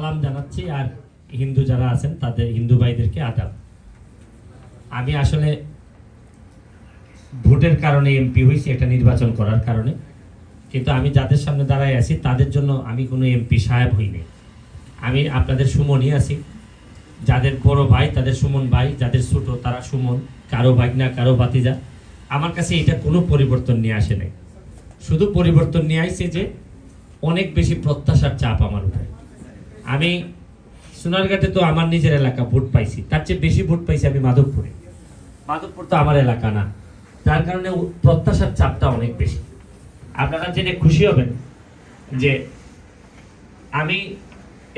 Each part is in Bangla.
সালাম জানাচ্ছি, আর হিন্দু যারা আছেন তাদের, হিন্দু ভাইদেরকে আদাব। আমি আসলে ভোটের কারণে এমপি হয়েছি, এটা নির্বাচন করার কারণে। কিন্তু আমি যাদের সামনে দাঁড়াই আছি, তাদের জন্য আমি কোনো এমপি সাহেব হইনি আমি আপনাদের সুমনই আছি। যাদের বড় ভাই, তাদের সুমন ভাই, যাদের ছোট, তারা সুমন। কারও ভাগনা কারও ভাতিজা। আমার কাছে এটা কোনো পরিবর্তন নিয়ে আসে নাই। শুধু পরিবর্তন নিয়ে আসছে যে, অনেক বেশি প্রত্যাশার চাপ আমার উপরে। আমি সোনারঘাটে তো আমার নিজের এলাকা ভোট পাইছি। তার চেয়ে বেশি ভোট পাইছি আমি মাধবপুরে। মাধবপুর তো আমার এলাকা না। যার কারণে প্রত্যাশার চাপটা অনেক বেশি। আপনারা জেনে খুশি হবেন যে আমি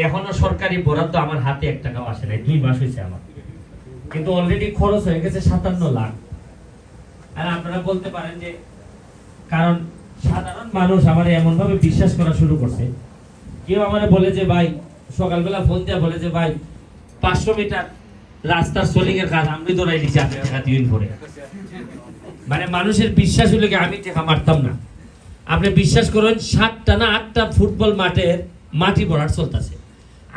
এখনও সরকারি বরাদ্দ আমার হাতে এক টাকাও আসে নাই, দুই মাস হয়েছে আমার। কিন্তু অলরেডি খরচ হয়ে গেছে সাতান্ন লাখ। আর আপনারা বলতে পারেন যে কারণ সাধারণ মানুষ আমার এমনভাবে বিশ্বাস করা শুরু করছে, কেউ আমারে বলে যে, ভাই সকালবেলা ফোন দিয়ে বলে যে, ভাই, পাঁচশো মিটার রাস্তার সোলিং এর কাজ, আমি দৌড়াই দিচ্ছি করে মানে মানুষের বিশ্বাস হলে আমি টাকা মারতাম না। আপনি বিশ্বাস করেন, সাতটা না আটটা ফুটবল মাঠের মাটি ভরাট চলতেছে।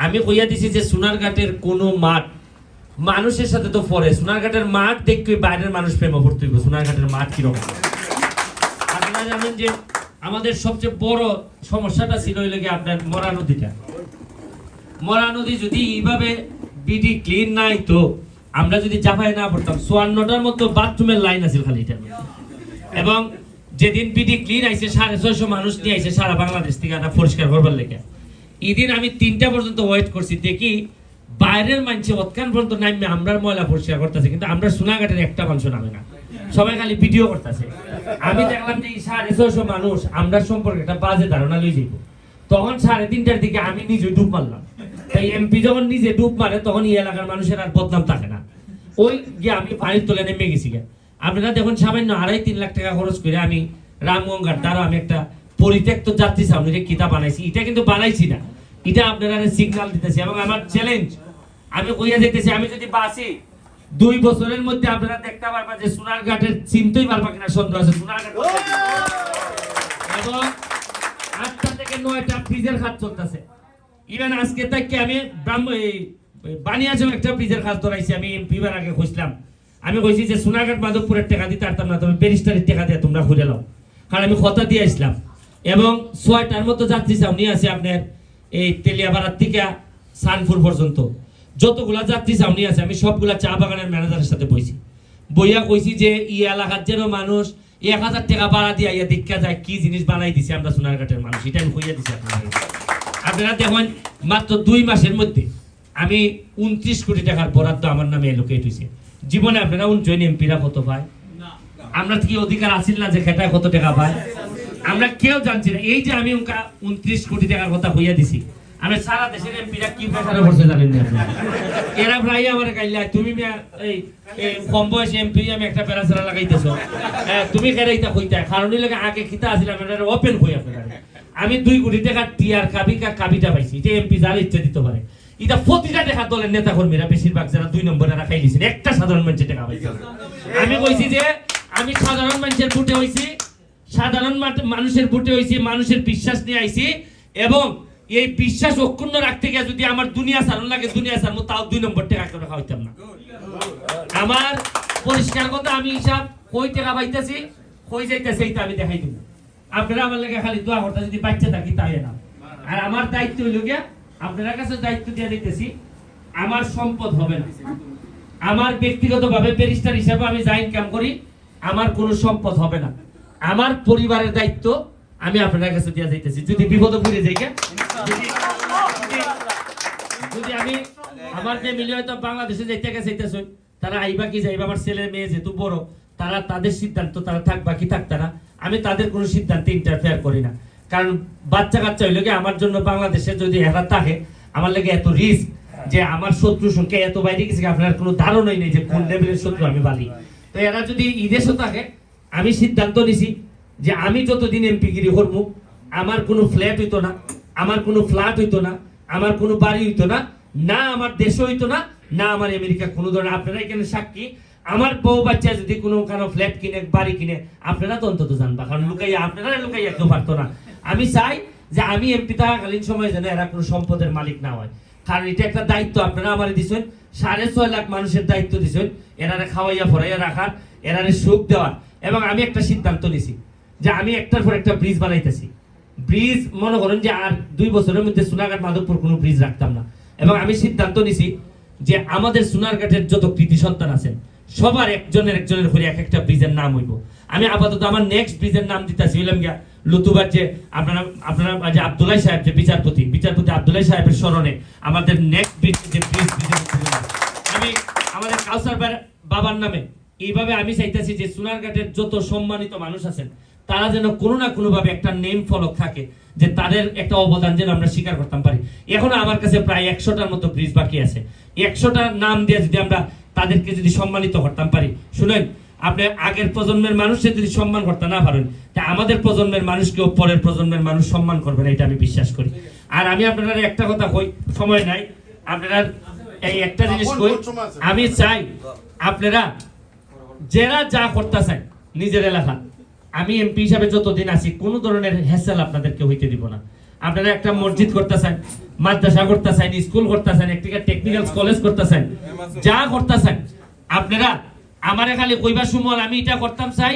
আমি কইয়া দিছি যে, সোনারঘাটের কোনো মাঠ, মানুষের সাথে তো পরে, সোনারঘাটের মাঠ দেখতে বাইরের মানুষ প্রেম ভর্তি হইব, সোনারঘাটের মাঠ কীরকম? আপনারা জানেন যে, আমাদের সবচেয়ে বড় সমস্যাটা ছিল হইলে কি, আপনার মরা নদীটা। মরা নদী যদি এইভাবে বিডি ক্লিন নাই তো আমরা যদি জাফায় না পড়তাম চুয়ান্নটার মতো বাথরুমের লাইন আছে খালি এটার এবং যেদিন বিডি ক্লিন আইছে, সাড়ে ছয়শো মানুষ নিয়ে আইছে সারা বাংলাদেশ থেকে এটা পরিষ্কার করবার লেগে। এদিন আমি তিনটা পর্যন্ত ওয়েট করছি, দেখি বাইরের মানুষ অতকান পর্যন্ত নামে আমরা ময়লা পরিষ্কার করতেছে, কিন্তু আমরা সোনাঘাটের একটা মানুষ নামে না। সবাই খালি ভিডিও করতেছে। আমি দেখলাম যে সাড়ে ছয়শো মানুষ আমরা সম্পর্কে একটা বাজে ধারণা লই যাইব। তখন সাড়ে তিনটার দিকে আমি নিজে ডুব মারলাম। তাই এমপি যখন নিজে ডুব মারে তখন এই এলাকার মানুষের আর বদনাম থাকে না। ওই গিয়ে আমি পানির তলে নেমে গেছি। আপনারা দেখুন সামান্য আড়াই তিন লাখ টাকা খরচ করে আমি রামগঙ্গার দ্বারা আমি একটা পরিত্যক্ত যাত্রী সামনে যে কিতাব বানাইছি। এটা কিন্তু বানাইছি না। এটা আপনারা সিগন্যাল দিতেছি এবং আমার চ্যালেঞ্জ আমি কইয়া যেতেছি আমি যদি বাসি দুই বছরের মধ্যে আপনারা দেখতে পারবা যে সোনারঘাটের চিনতেই পারবা কিনা সন্দেহ আছে। সোনারঘাট এবং আটটা থেকে নয়টা ফ্রিজের খাত চলতেছে। ইভেন আজকে থেকে আমি বানিয়াজম একটা ফ্রিজের খাত ধরাইছি, আমি বিবার আগে খুঁজলাম। আমি কইছি যে সোনাঘাট মাধবপুরের টাকা দিতে পারতাম না তবে ব্যারিস্টারের টাকা দিয়ে তোমরা ঘুরে নাও। কারণ আমি কথা দিয়ে আসলাম। এবং ছয়টার মতো যাত্রী চাউনি আছে আপনার এই তেলিয়াপাড়ার থেকে সানপুর পর্যন্ত। যতগুলা যাত্রী চাউনি আছে, আমি সবগুলা চা বাগানের ম্যানেজারের সাথে বইছি। বইয়া কইছি যে ই এলাকার যেন মানুষ এক হাজার টাকা ভাড়া দিয়ে ইয়া দীক্ষা যায়, কি জিনিস বানাই দিছে আমরা সোনারঘাটের মানুষ, এটা আমি কইয়া দিছি আপনারা আপনারা দেখুন মাত্র দুই মাসের মধ্যে আমি উনত্রিশ কোটি টাকার বরাদ্দ আমার নামে এলোকেট হয়েছে। জীবনে আপনারা উনজন এমপিরা কত পায়? আমরা কি অধিকার আসিল না যে খেটায় কত টাকা পায়? আমরা কেউ জানছি না। এই যে আমি উনকা উনত্রিশ কোটি টাকার কথা হইয়া দিছি আমরা সারা দেশের এমপিরা কি প্রেসারে পড়ছে জানেন না এরা প্রায় আমার কাইলা তুমি এই কম বয়সে এমপি আমি একটা প্যারাসারা লাগাইতেছো। হ্যাঁ, তুমি কেরাইতা কইতা? কারণ লাগে আগে খিতা আসিলাম ওপেন হই আপনারা? আমি দুই কোটি টাকা টিয়ার কাবিকা কাবিটা পাইছি এটা এমপি যার ইচ্ছা দিতে পারে। এটা প্রতিটা টাকা দলের নেতা কর্মীরা বেশিরভাগ যারা দুই নম্বরে রাখাই দিয়েছেন একটা সাধারণ মানুষের টাকা পাইছে। আমি কইছি যে আমি সাধারণ মানুষের বুটে হইছি সাধারণ মানুষের বুটে হইছি মানুষের বিশ্বাস নিয়ে আইছি এবং এই বিশ্বাস অক্ষুণ্ণ রাখতে গিয়ে যদি আমার দুনিয়া সারণ লাগে দুনিয়া সারমো তাও দুই নম্বর টাকা করে খাওয়াইতাম না। আমার পরিষ্কার কথা আমি হিসাব কই টাকা পাইতেছি কই যাইতেছে এইটা আমি দেখাই দিব। আপনারা আমার লাগে খালি দোয়া করতে যদি বাচ্চা থাকি তাই না। আর আমার দায়িত্ব হইল গিয়া আপনারা কাছে দায়িত্ব দিয়ে দিতেছি, আমার সম্পদ হবে না। আমার ব্যক্তিগতভাবে ব্যারিস্টার হিসেবে আমি যা ইনকাম করি, আমার কোনো সম্পদ হবে না। আমার পরিবারের দায়িত্ব আমি আপনার কাছে দিয়ে যাইতেছি যদি বিপদে পড়ে যাই যদি- আমি আমার ফ্যামিলি হয়তো বাংলাদেশে যাইতে গেছে তারা আইবা কি যাইবা? আমার ছেলে মেয়ে যেহেতু বড়, তারা তাদের সিদ্ধান্ত তারা থাকবা কি থাকতা না? আমি তাদের কোনো সিদ্ধান্তে ইন্টারফেয়ার করি না। কারণ বাচ্চা কাচ্চা হইলে আমার জন্য বাংলাদেশে যদি এরা থাকে আমার লাগে এত রিস্ক যে আমার শত্রু সংখ্যা এত বাইরে গেছে আপনার কোনো ধারণাই নেই যে কোন লেভেলের শত্রু আমি বালি। তো এরা যদি ইদেশও থাকে আমি সিদ্ধান্ত নিছি যে আমি যতদিন এমপি গিরি করব আমার কোনো ফ্ল্যাট হইতো না আমার কোনো ফ্ল্যাট হইতো না আমার কোনো বাড়ি হইতো না না আমার দেশ হইতো না না আমার আমেরিকা কোনো ধরনের। আপনারা এখানে সাক্ষী আমার বউ বাচ্চা যদি কোনো কারও ফ্ল্যাট কিনে, বাড়ি কিনে, আপনারা তো অন্তত জানবা, কারণ লুকাইয়া, আপনারা লুকাইয়া কেউ পারতো না। আমি চাই যে আমি এমপি থাকাকালীন সময় যেন এরা কোনো সম্পদের মালিক না হয়। কারণ এটা একটা দায়িত্ব, আপনারা আমার দিচ্ছেন সাড়ে ছয় লাখ মানুষের দায়িত্ব দিচ্ছেন এনারে খাওয়াইয়া, ফরাইয়া রাখার এনারে সুখ দেওয়ার। এবং আমি একটা সিদ্ধান্ত নিছি যে আমি একটার পর একটা ব্রিজ বানাইতেছি। ব্রিজ মনে করেন যে আর দুই বছরের মধ্যে সোনাঘাট মাধবপুর কোনো ব্রিজ রাখতাম না। এবং আমি সিদ্ধান্ত নিছি যে আমাদের সোনারঘাটের যত কৃতি সন্তান আছেন সবার একজনের একজনের করে এক একটা ব্রিজের নাম হইব। আমি আপাতত আমার নেক্সট ব্রিজের নাম দিতেছি, হইলাম গিয়া লুতুবার যে আপনারা আপনারা যে আবদুল্লাহ সাহেব, যে বিচারপতি বিচারপতি আবদুল্লাহ সাহেবের স্মরণে আমাদের নেক্সট ব্রিজ যে ব্রিজ আমি আমাদের কাউসার বাবার নামে এইভাবে আমি চাইতেছি যে সোনারঘাটের যত সম্মানিত মানুষ আছেন, তারা যেন কোনো না কোনো ভাবে একটা নেম ফলক থাকে, যে তাদের একটা অবদান যেন আমরা স্বীকার করতাম পারি। এখনও আমার কাছে প্রায় একশোটার মতো ব্রিজ বাকি আছে। একশোটা নাম দিয়ে যদি আমরা তাদেরকে যদি সম্মানিত করতাম পারি। শুনেন আপনি আগের প্রজন্মের মানুষকে যদি সম্মান করতে না পারেন তা আমাদের প্রজন্মের মানুষকেও পরের প্রজন্মের মানুষ সম্মান করবে না এটা আমি বিশ্বাস করি। আর আমি আপনারা একটা কথা কই সময় নাই। আপনারা এই একটা জিনিস কই আমি চাই আপনারা যারা যা করতেছেন নিজের এলাকা আমি এমপি হিসাবে যতদিন আছি কোনো ধরনের হ্যাসেল আপনাদেরকে হইতে দিব না। আপনারা একটা মসজিদ করতেছেন, মাদ্রাসা করতেছেন, স্কুল করতেছেন, একটা টেকনিক্যাল কলেজ করতেছেন, যা করতেছেন, আপনারা আমারে খালি কইবার সময় আমি এটা করতাম চাই,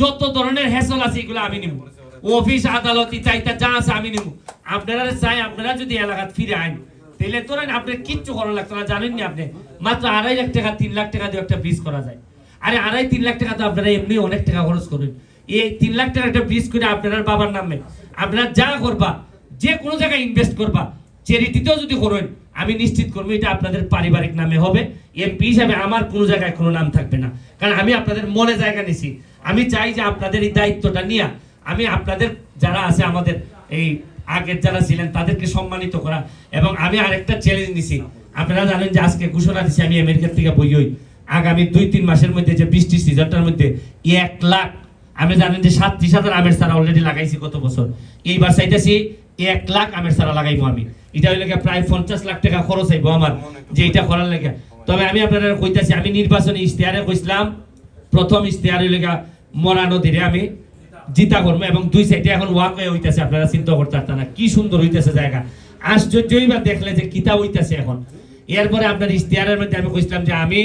যত ধরনের হেসল আছে এগুলো আমি নিব অফিস আদালত চাইতা যা আছে আমি নিব আপনারা চাই আপনারা যদি এলাকাত ফিরে আইন তাহলে তোরা আপনার কিচ্ছু করা লাগতো না জানেন নি আপনি? মাত্র আড়াই লাখ টাকা, তিন লাখ টাকা দিয়ে একটা ব্রিজ করা যায়। আরে আড়াই, তিন লাখ টাকা তো আপনারা এমনি অনেক টাকা খরচ করেন। এই তিন লাখ টাকা একটা ব্রিজ করে আপনার বাবার নামে, আপনারা যা করবা যে কোনো জায়গায় ইনভেস্ট করবা। চ্যারিটিতেও যদি করেন আমি নিশ্চিত করব এটা আপনাদের পারিবারিক নামে হবে। এমপি হিসাবে আমার কোনো জায়গায় কোনো নাম থাকবে না। কারণ আমি আপনাদের মনে জায়গা নিছি। আমি চাই যে আপনাদের এই দায়িত্বটা নিয়ে আমি আপনাদের যারা আছে আমাদের এই আগের যারা ছিলেন তাদেরকে সম্মানিত করা। এবং আমি আরেকটা চ্যালেঞ্জ নিছি। আপনারা জানেন যে আজকে ঘোষণা দিছি আমি আমেরিকার থেকে বই হই। আগামী দুই তিন মাসের মধ্যে যে বৃষ্টির সিজনটার মধ্যে এক লাখ আমি জানেন যে সাতত্রিশ হাজার আমের সারা অলরেডি লাগাইছি গত বছর। এইবার চাইতেছি এক লাখ আমের সারা লাগাইবো আমি। এটা হইলে প্রায় পঞ্চাশ লাখ টাকা খরচ হইব আমার, যে এটা করার লেগে। তবে আমি আপনারা কইতাছি, আমি নির্বাচনী ইশতেহারে কইছিলাম, প্রথম ইশতেহার হইলে মরা নদীরে আমি জিতা করব এবং দুই সাইডে এখন ওয়াক হইতেছে, আপনারা চিন্তা করতে না, কি সুন্দর হইতেছে জায়গা। আশ্চর্যই বা দেখলে যে কিতা হইতেছে এখন। এরপরে আপনার ইশতেহারের মধ্যে আমি কইছিলাম যে আমি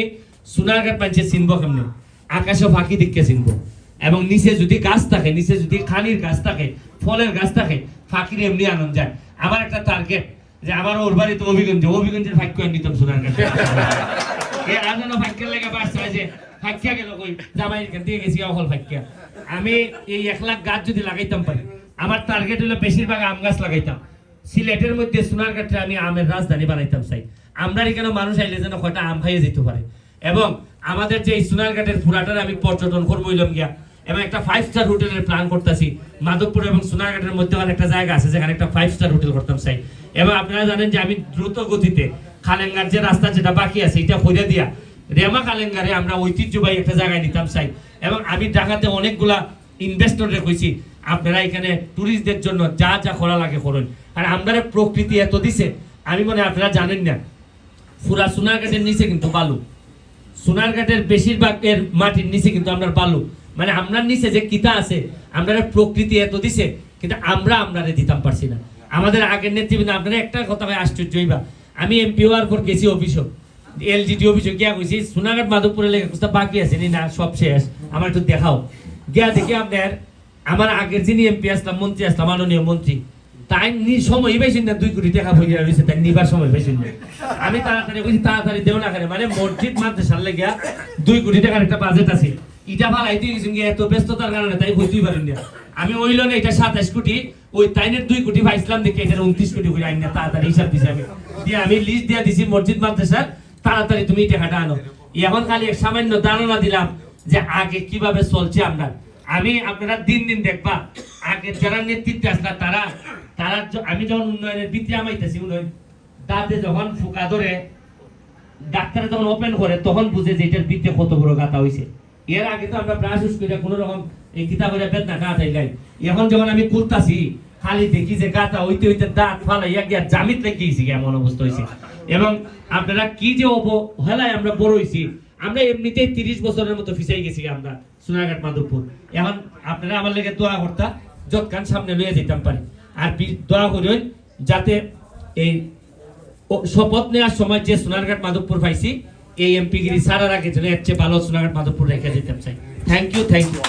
সোনারঘাট পাঞ্চে চিনবো কেমনে? আকাশে ফাঁকি দিককে চিনবো। এবং নিচে যদি গাছ থাকে, নিচে যদি খানির গাছ থাকে, ফলের গাছ থাকে, ফাঁকির এমনি আনন্দ যায়। আমার একটা টার্গেট যে আমার ওর বাড়িতে অভিগঞ্জ, অভিগঞ্জের ভাগ্য আমি নিতাম অকল ফাঁকিয়া আমি গাছ লাগাইতাম মধ্যে আমি আমের চাই। যেন এবং আমাদের যে এই সোনারঘাটের পুরাটার আমি পর্যটন করব গিয়া এবং একটা ফাইভ স্টার হোটেলের প্ল্যান করতেছি। মাধবপুর এবং সোনারঘাটের মধ্যে একটা জায়গা আছে যেখানে একটা ফাইভ স্টার হোটেল করতাম চাই। এবং আপনারা জানেন যে আমি দ্রুত গতিতে খালেঙ্গার যে রাস্তা যেটা বাকি আছে, এটা হইয়া দিয়া রেমা কালেঙ্গারে আমরা ঐতিহ্যবাহী একটা জায়গায় নিতাম চাই। এবং আমি ঢাকাতে অনেকগুলা ইনভেস্টর কইছি, আপনারা এখানে ট্যুরিস্টদের জন্য যা যা করা লাগে করুন। আর আমরা প্রকৃতি এত দিছে, আমি মনে আপনারা জানেন না, পুরা সোনারঘাটের নিচে কিন্তু বালু। সোনারঘাটের বেশিরভাগ এর মাটির নিচে কিন্তু আমরা বালু। মানে আমরার নিচে যে কিতা আছে আমরা প্রকৃতি এত দিছে, কিন্তু আমরা আমরা দিতাম পারছি না। আমাদের আগের নেতৃবৃন্দ, আপনারা একটা কথা হয় আশ্চর্যই বা আমি এমপি হওয়ার পর গেছি অফিসও। এলজিডি অফিসও গিয়া কইছি, সোনারঘাট মাধবপুরে লেগে কোথাও বাকি আছে, নি না, সব শেষ, আমার একটু দেখাও। গিয়া দেখি আপনার, আমার আগের যিনি এমপি আসলাম, মন্ত্রী আসলাম, মাননীয় মন্ত্রী, তাই নি সময় বেশি না, দুই কোটি টাকা হয়ে রয়েছে তাই নিবার সময় বেশি না। আমি তাড়াতাড়ি কইছি, তাড়াতাড়ি দেও না মানে মসজিদ, মাদ্রাসার লেগে দুই কোটি টাকার একটা বাজেট আছে। ইটা ফালাইতে গেছি এত ব্যস্ততার কারণে তাই হইতেই পারেন। না আমি ওই লোনে এটা সাতাশ কোটি, ওই তাইনের দুই কোটি পাইছিলাম দেখে এটা উনত্রিশ কোটি করে, আইন না, তাড়াতাড়ি হিসাব দিছি আমি। দিয়ে আমি লিস্ট দিয়ে দিছি, মসজিদ মাদ্রাসার তাড়াতাড়ি তুমি টাকাটা আনো। এখন খালি এক সামান্য ধারণা দিলাম যে আগে কীভাবে চলছে আমরা। আমি আপনারা দিন দিন দেখবা, আগে যারা নেতৃত্বে আসলা, তারা তারা আমি যখন উন্নয়নের ভিত্তি আমাইতেছি উন্নয়ন দাঁতে যখন ফুকা ধরে, ডাক্তার যখন ওপেন করে, তখন বুঝে যে এটার ভিত্তি কত বড় গাতা হইছে। এর আগে তো আমরা ব্রাশ ইউজ করে কোনো রকম এই কিতাবের বেদনা গাঁথাই গাই এখন যখন আমি খুলতাছি, খালি দেখি যে গাতা হইতে হইতে দাঁত ফালাইয়া গিয়া জামিত লেগেছি এমন অবস্থা হয়েছে এবং আপনারা কি যে অবহেলায় আমরা বড় হইছি, আমরা এমনিতেই তিরিশ বছরের মতো ফিসাই গেছি আমরা সোনারঘাট মাধবপুর। এখন আপনারা আমার লেগে দোয়া করতা যৎকান সামনে লইয়া যেতাম পারি। আর দোয়া করুন যাতে এই শপথ নেওয়ার সময় যে সোনারঘাট মাধবপুর পাইছি এই এমপি গিরি সারা রাখে যেন এর চেয়ে ভালো সোনাঘাট মাধবপুর রেখে দিতে চাই। Thank you thank you